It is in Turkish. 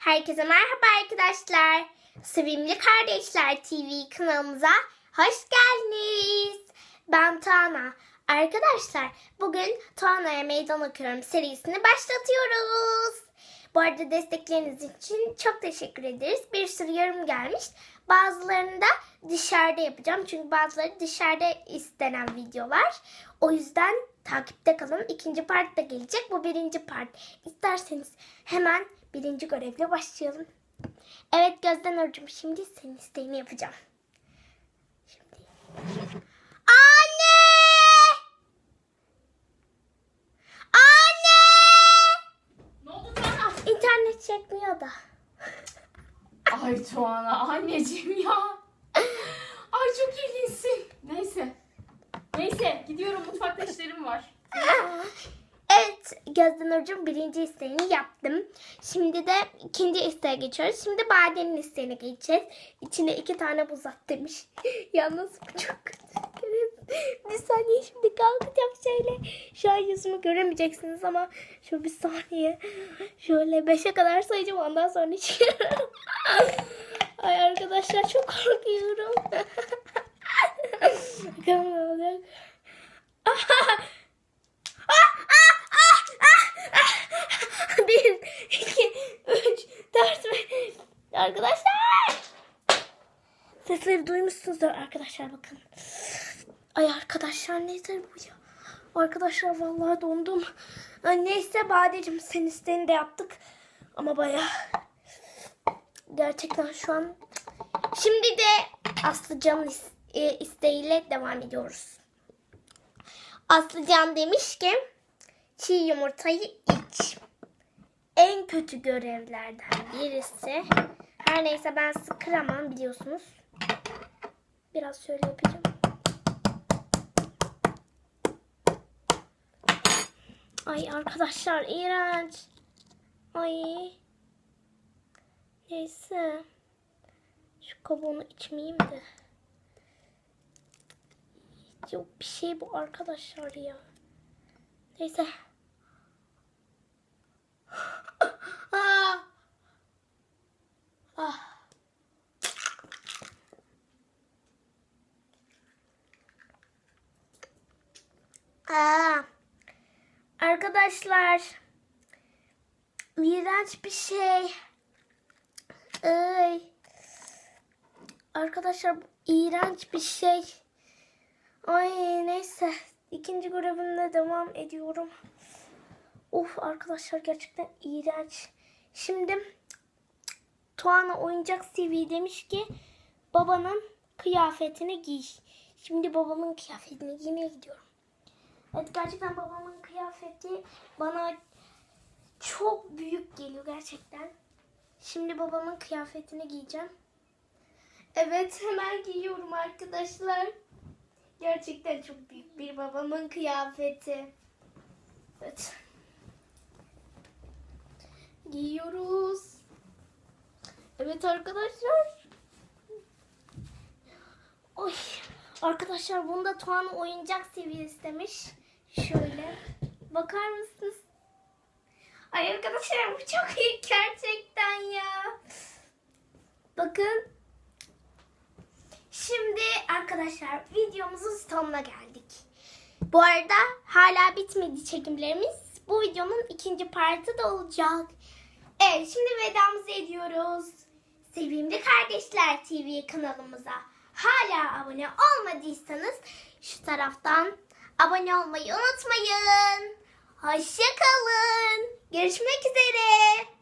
Herkese merhaba arkadaşlar. Sevimli Kardeşler TV kanalımıza hoş geldiniz. Ben Tuana. Arkadaşlar bugün Tuana'ya meydan okuyorum serisini başlatıyoruz. Bu arada destekleriniz için çok teşekkür ederiz. Bir sürü yorum gelmiş. Bazılarını da dışarıda yapacağım. Çünkü bazıları dışarıda istenen videolar. O yüzden takipte kalın. İkinci part da gelecek. Bu birinci part. İsterseniz hemen birinci görevle başlayalım. Evet Gözden Hocam şimdi senin isteğini yapacağım. Şimdi. Anne! Anne! Ne oldu Tuana? İnternet çekmiyor da. Ay Tuana anneciğim ya. Ay çok ilginçsin. Neyse. Neyse gidiyorum mutfakta işlerim var. Gözden Hocam birinci isteğini yaptım. Şimdi de ikinci isteğe geçiyoruz. Şimdi Bade'nin isteğine geçeceğiz. İçine iki tane buz at demiş. Yalnız bu çok. Bir saniye şimdi kalkacağım şöyle. Şu an yüzümü göremeyeceksiniz ama şu bir saniye. Şöyle beşe kadar sayacağım ondan sonra çıkıyorum. Ay arkadaşlar çok korkuyorum. Bakalım ne olacak. Bir, iki, üç, dört, beş. Arkadaşlar. Sesleri duymuşsunuzdur arkadaşlar bakın. Ay arkadaşlar nedir bu ya? Arkadaşlar vallahi dondum. Neyse Badeciğim sen isteğini de yaptık. Ama baya gerçekten şu an. Şimdi de Aslıcan'ın e, isteğiyle devam ediyoruz. Aslıcan demiş ki çiğ yumurtayı iç. En kötü görevlerden birisi. Her neyse ben sizi kıramam biliyorsunuz. Biraz şöyle yapacağım. Ay arkadaşlar iğrenç. Ay. Neyse. Şu kabuğunu içmeyeyim de. Yok bir şey bu arkadaşlar ya. Neyse. ah. Ah. Arkadaşlar. İğrenç bir şey. Ay. Arkadaşlar bu iğrenç bir şey. Ay neyse. İkinci görevimle devam ediyorum. Of arkadaşlar gerçekten iğrenç. Şimdi Tuana Oyuncak TV demiş ki babanın kıyafetini giy. Şimdi babamın kıyafetini giymeye gidiyorum. Evet gerçekten babamın kıyafeti bana çok büyük geliyor gerçekten. Şimdi babamın kıyafetini giyeceğim. Evet hemen giyiyorum arkadaşlar. Gerçekten çok büyük bir babamın kıyafeti. Evet. Giyiyoruz. Evet arkadaşlar. Oy. Arkadaşlar bunu da Tuğan oyuncak seviye istemiş. Şöyle. Bakar mısınız? Ay arkadaşlar bu çok iyi gerçekten ya. Bakın. Şimdi arkadaşlar videomuzun sonuna geldik. Bu arada hala bitmedi çekimlerimiz. Bu videonun ikinci partı da olacak. Evet şimdi vedamızı ediyoruz. Sevimli Kardeşler TV kanalımıza hala abone olmadıysanız şu taraftan abone olmayı unutmayın. Hoşçakalın. Görüşmek üzere.